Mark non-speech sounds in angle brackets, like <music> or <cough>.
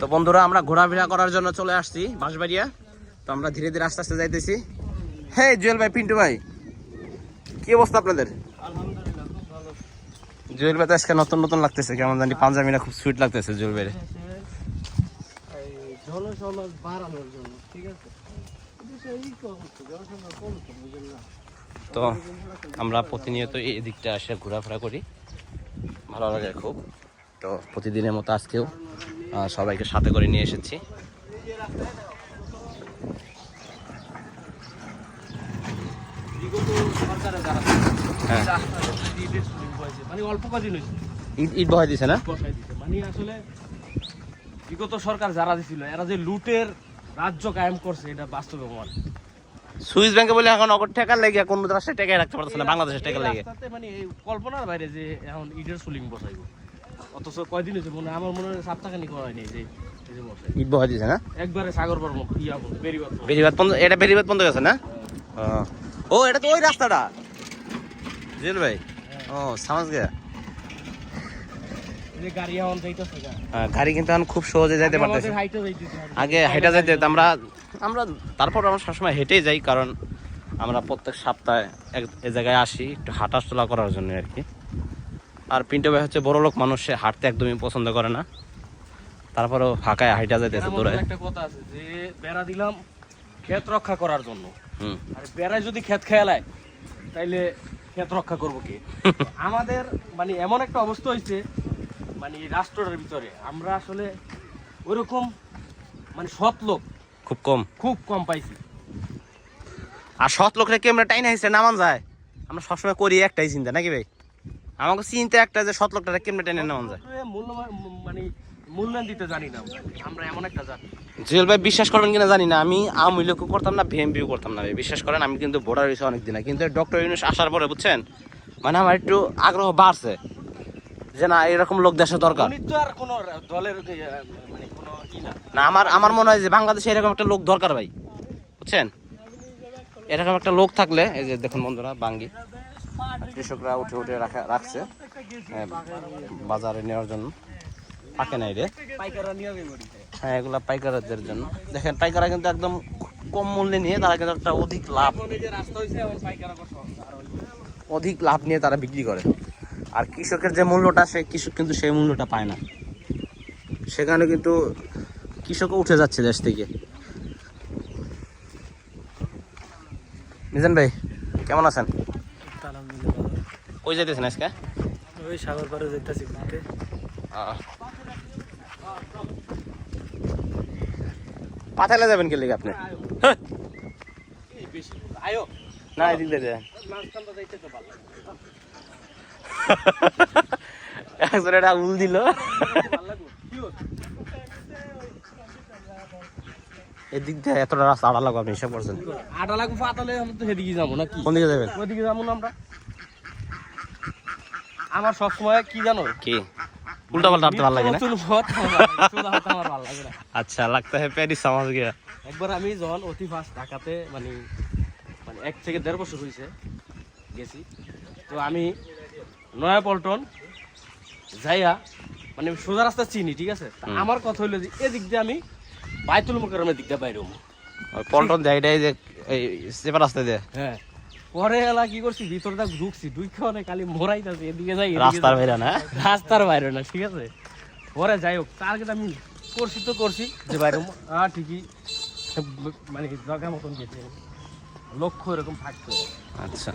তো বন্ধুরা, আমরা ঘোরাফেরা করার জন্য চলে আসছি বাঁশবাড়িয়া। তো আমরা ধীরে ধীরে আস্তে আস্তে যাইতেছি। হ্যাঁ জুয়েল ভাই, পিন্টু ভাই, কি অবস্থা আপনাদের? জুয়েল ভাই তো আজকে নতুন নতুন লাগতেছে, কেমন জানি পাঞ্জাবিটা খুব সুইট লাগতেছে জুয়েল ভাই তো আমরা প্রতিনিয়ত এই দিকটা এসে ঘোরাফেরা করি। ভালো লাগে খুব। তো প্রতিদিনের মতো আজকেও সবাইকে সাথে করে নিয়ে এসেছি। আসলে বিগত সরকার যারা দিছিল এরা যে লুটের রাজ্য করছে এটা বাস্তবে সুইস ব্যাংকে বলে এখন লেগে রাখতে না, বাংলাদেশের টাকা মানে কল্পনার বাইরে যে এখন ঈদের শুলিং বসাইব। অথচ কয়দিন হয়েছে? মনে আমার মনে হয় সপ্তাহখানি করা হয়নি যে যে ঈদ বহাই দিছে না? একবারে সাগর বর্ম ইয়া বেরিবাদ বেরিবাদ বন্ধ এটা বেরিবাদ বন্ধ গেছে না? ও এটা তো ওই রাস্তাটা। জুয়েল ভাই। ও সামাজ গেয়া গাড়ি কিন্তু এখন খুব সহজে যাইতে আগে পারতেছে। হাইটে আগে হেঁটে যাইতে আমরা আমরা তারপর আমরা সবসময় হেঁটেই যাই কারণ আমরা প্রত্যেক সপ্তাহে এক জায়গায় আসি একটু হাঁটাচলা করার জন্য আর কি। আর পিন্টু ভাই হচ্ছে বড় লোক মানুষ সে হাঁটতে একদমই পছন্দ করে না। তারপরেও ফাঁকায় হাইটা যাইতেছে দূরে। একটা কথা আছে যে বেড়া দিলাম ক্ষেত রক্ষা করার জন্য। আর বেড়ায় যদি ক্ষেত খেয়ালায় তাইলে ক্ষেত রক্ষা করব কি? <laughs> আমাদের মানে এমন একটা অবস্থা হয়েছে মানে এই রাষ্ট্রের ভিতরে। আমরা আসলে ওইরকম মানে সৎ লোক। খুব কম। খুব কম পাইছি। আর সৎ লোকরা কি আমরা টাইনা হিসেবে নামান যায়? আমরা সবসময় করি একটাই চিন্তা নাকি ভাই? আমাকে চিন্তা একটা যে সৎ লোকটা কেমনে টাইনে নামান যায়? মানে মূল্যায়ন দিতে জানি না আমরা। এমন একটা জাতি। জুয়েল ভাই বিশ্বাস করবেন কিনা জানি না। আমি আওয়ামী লীগও করতাম না ভিএমপিও করতাম না ভাই। বিশ্বাস করেন আমি কিন্তু ভোটার হয়েছে অনেক দিন কিন্তু ডক্টর ইউনুস আসার পরে বুঝছেন? মানে আমার একটু আগ্রহ বাড়ছে যে না এরকম লোক দেশে দরকার। তো আর কোনো দলের মানে কোনো না আমার আমার মনে হয় যে বাংলাদেশে এরকম একটা লোক দরকার ভাই। বুঝছেন? এরকম একটা লোক থাকলে এই যে দেখুন বন্ধুরা বাঙ্গি। কৃষকরা উঠে উঠে রাখা রাখছে। হ্যাঁ, বাজারে নেওয়ার জন্য। পাকে নাই রে। হ্যাঁ এগুলা পাইকারদের জন্য। দেখেন পাইকাররা কিন্তু একদম কম মূল্যে নিয়ে তারা কিন্তু একটা অধিক লাভ। অধিক লাভ নিয়ে তারা বিক্রি করে। আর কৃষকের যে মূল্যটা সে কৃষক কিন্তু সেই মূল্যটা পায় না। সেখানে কিন্তু কৃষকও উঠে যাচ্ছে দেশ থেকে। মিজান ভাই কেমন আছেন কই যাইতেছেন আজকে ওই সাগর পাড়ে যেতেছি ঘুরতে। পাথালে যাবেন কে লিগে আপনি হ্যাঁ। আয়ো না এদিক দিয়ে যান। মাঝখানটা যাইতে তো ভালো লাগে। একজন এটা উল দিল ভালো লাগবে। কি হচ্ছে? এদিক দিয়ে এতটা রাস্তা আড়া লাগবে আপনি হিসাব করছেন। লাগবে পাতালে আমরা তো সেদিকে যাব নাকি? কোন দিকে যাবেন? ওইদিকে যাব না আমরা। আমার সবসময় কি জানো? কি? উল্টা পাল্টা হাঁটতে ভালো লাগে না? আমার ভালো লাগে, না। আচ্ছা লাগতে হয় প্যারিস সমাজ গিয়া। একবার আমি যখন অতি ফার্স্ট ঢাকাতে মানে মানে এক থেকে দেড় বছর হয়েছে গেছি। তো আমি নয়া পল্টন যাইয়া মানে সোজা রাস্তা চিনি ঠিক আছে? আমার কথা হইল যে এদিক দিয়ে আমি বাইতুল মোকারমের দিক দিয়ে বাইরে পল্টন দেয় এটাই যে এই চেপা রাস্তা দিয়ে হ্যাঁ। পরে এলা কি করছি ভিতরটা ঢুকছি ঢুকে অনেক খালি মোরাইতেছে এদিকে যাই রাস্তার বাইরে না? রাস্তার বাইরে না ঠিক আছে? পরে যাই হোক টার্গেট আমি করছি তো করছি যে বাইরে হব। ঠিকই। মানে জায়গা মতন গেছে। লক্ষ্য এরকম থাকতো আচ্ছা।